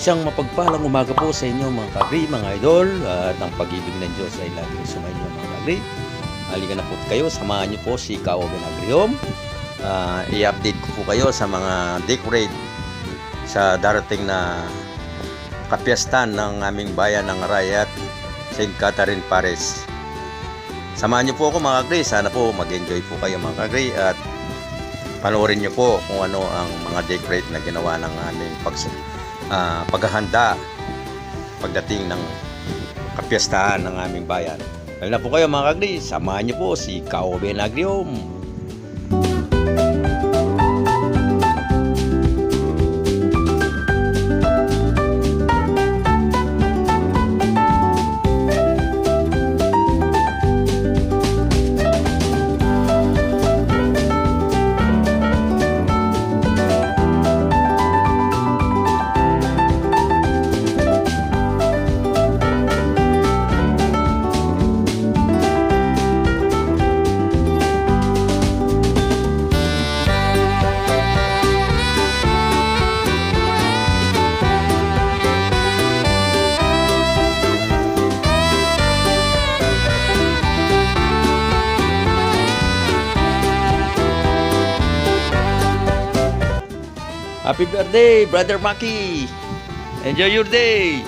Isang mapagpalang umaga po sa inyo mga kagri, mga idol. At ang pag-ibig ng Diyos ay laging sumainyo mga kagri. Halika na po kayo, samahan niyo po si Kao Benagriom. Ah, i-update ko po kayo sa mga decorate sa darating na kapiastan ng aming bayan ng Arayat, St. Catherine Paris. Samahan niyo po ako mga kagri. Sana po mag-enjoy po kayo mga kagri at panoorin niyo po kung ano ang mga decorate na ginawa ng aming pags ah, paghahanda pagdating ng kapiyastahan ng aming bayan. Kaya na po kayo mga kagri, samahan niyo po si Kao Benagrium. Happy birthday, Brother Maki! Enjoy your day!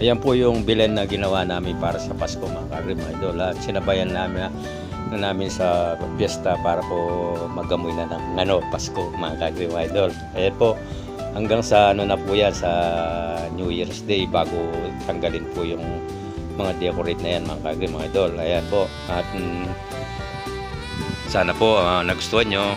Ayan po yung bilen na ginawa namin para sa Pasko mga kagri mga idol. At sinabayan namin na namin sa piyesta para po magamoy na ng ano, Pasko mga kagri mga idol. Ayan po, hanggang sa ano na po yan sa New Year's Day bago tanggalin po yung mga decorate na yan mga kagri mga idol. Ayan po. At mm, sana po ah, nagustuhan nyo.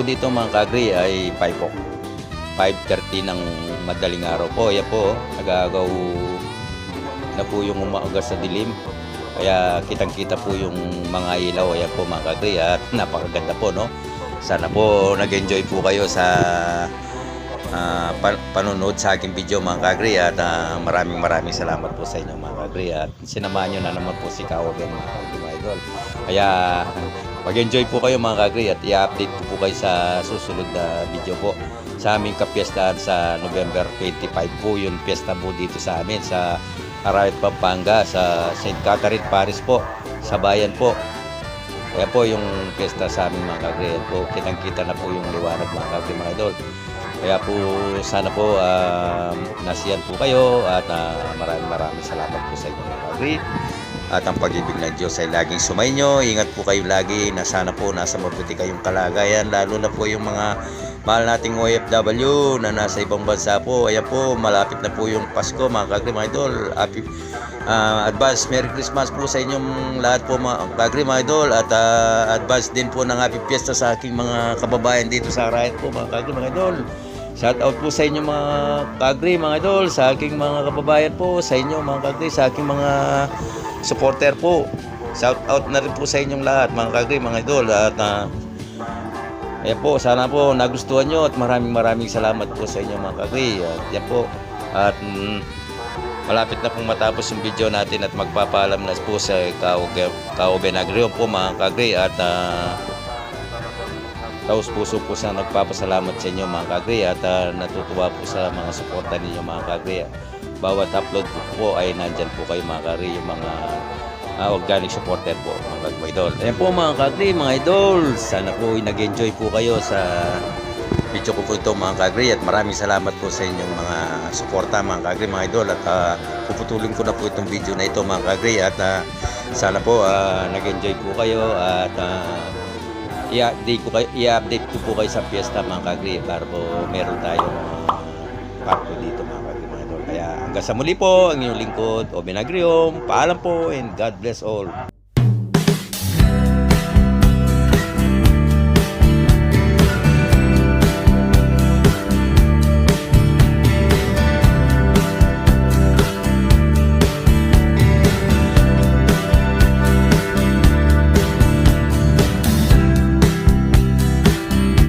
Po dito mga kagri ay 5 po. 5.30 ng madaling araw po. Yan po, nagagaw na po yung umaaga sa dilim. Kaya kitang-kita po yung mga ilaw. Ayan po mga kagri at napakaganda po no. Sana po nag-enjoy po kayo sa ah, pa- panonood sa aking video mga kagri at ah, maraming maraming salamat po sa inyo mga kagri at sinamahan nyo na naman po si Kawagan mga kagri mga idol. Kaya mag-enjoy po kayo mga kagri at i-update ko po kayo sa susunod na video po sa aming kapiestahan sa November 25 po. Yung piyesta po dito sa amin sa Arayat, Pampanga sa St. Catherine Paris po sa bayan po. Kaya po yung piyesta sa aming mga kagri Ayan po kitang kita na po yung liwanag mga kagri mga idol. Kaya po sana po um, nasiyan po kayo at ah, maraming maraming salamat po sa inyo mga kagri at ang pag-ibig ng Diyos ay laging sumainyo. Ingat po kayo lagi na sana po nasa mabuti kayong kalagayan lalo na po yung mga mahal nating OFW na nasa ibang bansa po. Ayan po, malapit na po yung Pasko mga kagri mga idol. Happy ah, advance Merry Christmas po sa inyong lahat po mga kagri mga idol at ah, advance din po ng Happy Fiesta sa aking mga kababayan dito sa Riot po mga kagri mga idol. Shout out po sa inyo mga kagri mga idol, sa aking mga kababayan po, sa inyo mga kagri, sa aking mga supporter po. Shout out na rin po sa inyong lahat mga kagri mga idol at uh, ayan po, sana po nagustuhan nyo at maraming maraming salamat po sa inyo mga kagri. At yan po. At mm, malapit na pong matapos yung video natin at magpapaalam na po sa Kao, Kao Benagrio po mga kagri at uh, taos puso po sa nagpapasalamat sa inyo mga kagri at ah, natutuwa po sa mga suporta ninyo mga kagri. Bawat upload po, po ay nandyan po kayo mga kagri, yung mga ah, organic supporter po mga kagri idol. Ayan po mga kagri, mga idol. Sana po ay nag-enjoy po kayo sa video ko po ito mga kagri at maraming salamat po sa inyong mga suporta mga kagri mga idol. At ah, puputulin ko na po itong video na ito mga kagri at ah, sana po ah, nag-enjoy po kayo. At ah, i-update ko kayo, i-update ko po kayo sa piyesta mga kagri para po meron tayong uh, parko dito mga kagri mga idol. Kaya hanggang sa muli po, ang inyong lingkod, Oben Agrium, paalam po and God bless all.